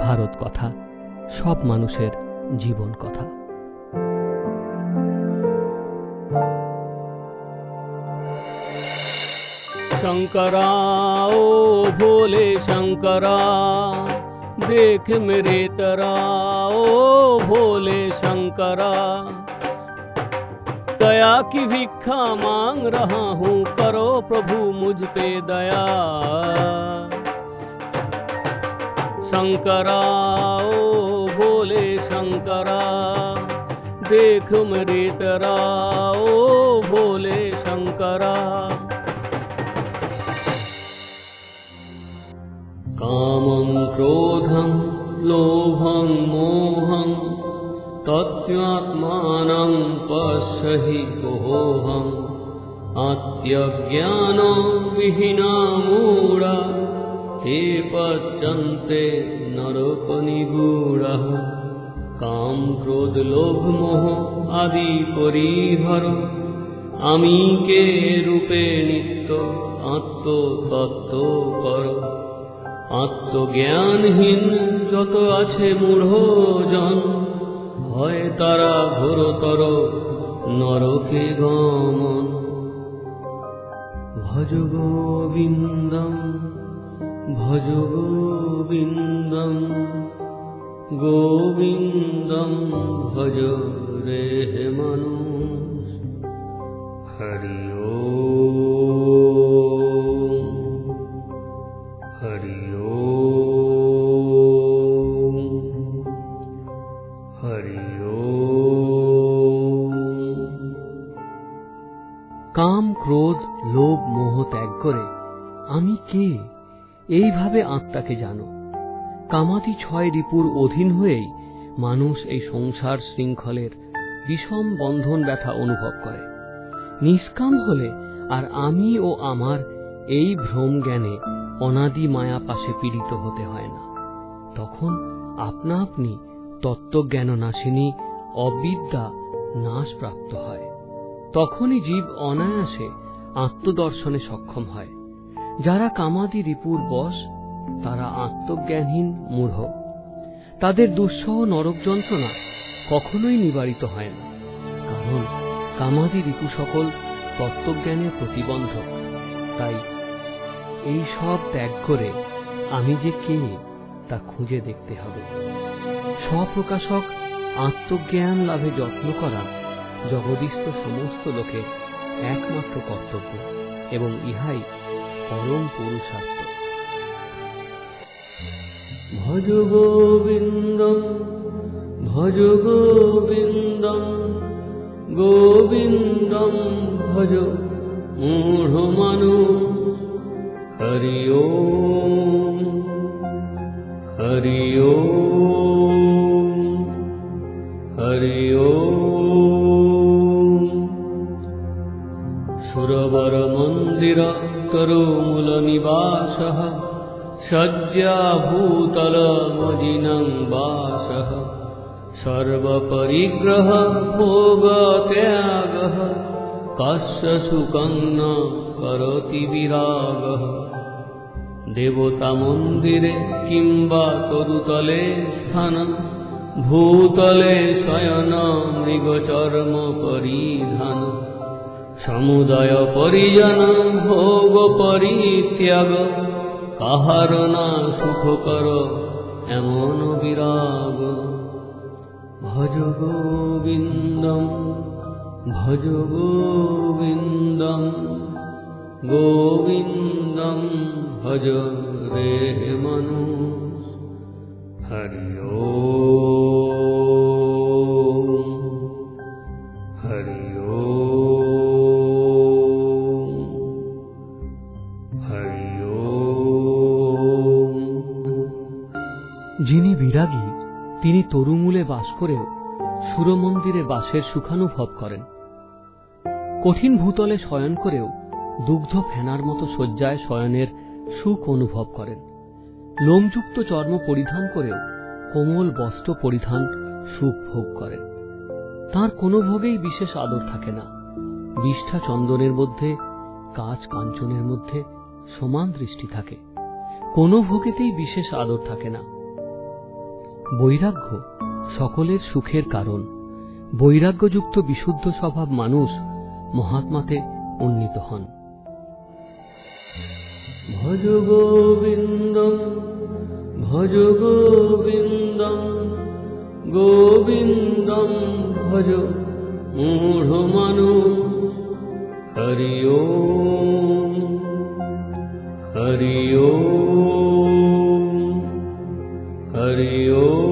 ভারত কথা সব মানুষের জীবন কথা शंकरा ओ भोले शंकरा देख मेरे तरा ओ भोले शंकरा दया की भिक्षा मांग रहा हूँ करो प्रभु मुझ पे दया शंकरा ओ भोले तरा ओ भोले शंकरा कामं क्रोधं लोभं मोहं तत्त्वात्मानं पश्य हि कोऽहम् आत्यज्ञानो विहीना मूढा हे पच्यन्ते नरकनिगूढः কাম ক্রোধ লোভ মোহ আদি পরিহর আমি কে রূপে নিত্য আত্মতত্ত্ব কর আত্মজ্ঞানহীন যত আছে মূঢ়জন হয় তারা ঘোরতর নরকে গমন ভজ গোবিন্দম ভজ গোবিন্দম ভজ রে মানুষ। হরি হরি হরি কাম, ক্রোধ, লোভ, মোহ ত্যাগ করে আমি কে? এইভাবে আত্মাকে জানো। কামাতি ছয় রিপুর অধীন হয়েই মানুষ এই সংসার শৃঙ্খলের বিষম বন্ধন ব্যথা অনুভব করে। নিষ্কাম হলে আর আমি ও আমার এই ভ্রম জ্ঞানে অনাদি মায়া পাশে পীড়িত হতে হয় না। তখন আপনা আপনি তত্ত্বজ্ঞান নাশিনী অবিদ্যা নাশ প্রাপ্ত হয়। তখনই জীব অনায়াসে আত্মদর্শনে সক্ষম হয়। যারা কামাদি রিপুর বশ, তারা আত্মজ্ঞানহীন মূঢ়। তাদের দুঃসহ নরক যন্ত্রণা কখনোই নিবারিত হয় না, কারণ কামাদি রিপু সকল তত্ত্বজ্ঞানের প্রতিবন্ধক। তাই এই সব ত্যাগ করে আমি যে কে, তা খুঁজে দেখতে হবে। স্বপ্রকাশক আত্মজ্ঞান লাভে যত্ন করা জগদীস্থ সমস্ত লোকের একমাত্র কর্তব্য, এবং ইহাই পরম পুরুষার্থ। ভজ গোবিন্দম ভজ গোবিন্দম গোবিন্দম ভজ মূঢ় মানুষ। হরি ওম হরি ওম হরি ওম। সুরবর মন্দির शङ्करो मूलनिवासः सज्जाभूतलमजिनम् वासः सर्वपरिग्रह भोगत्यागः कस्य सुखं न करोति विरागः देवतामन्दिरे किम्बा तरुतले स्थानम् भूतले शयन मृगचर्म परिधान সমুদয় পরিজন ভোগ পরিত্যাগ। কাহার না সুখ কর এমন বিরাগ। ভজ গোবিন্দম ভজ গোবিন্দম গোবিন্দম ভজ রে মানুষ। হরি ওম হরি ওম। তিনি তরুমূলে বাস করেও সুরমন্দিরে বাসের সুখানুভব করেন। কঠিন ভূতলে শয়ন করেও দুগ্ধ ফেনার মতো শয্যায় শয়নের সুখ অনুভব করেন। লোমযুক্ত চর্ম পরিধান করেও কোমল বস্ত্র পরিধান সুখ ভোগ করেন। তার কোনো ভোগেই বিশেষ আদর থাকে না। বিষ্ঠা চন্দনের মধ্যে কাজ কাঞ্চনের মধ্যে সমান দৃষ্টি থাকে। কোনো ভোগেতেই বিশেষ আদর থাকে না। বৈরাগ্য সকলের সুখের কারণ। বৈরাগ্যযুক্ত বিশুদ্ধ স্বভাব মানুষ মহাত্মাতে উন্নীত হন। ভজ গোবিন্দম ভজ গোবিন্দম গোবিন্দম ভজ মূঢ় মানু, হরি ওম, হরি Senhor.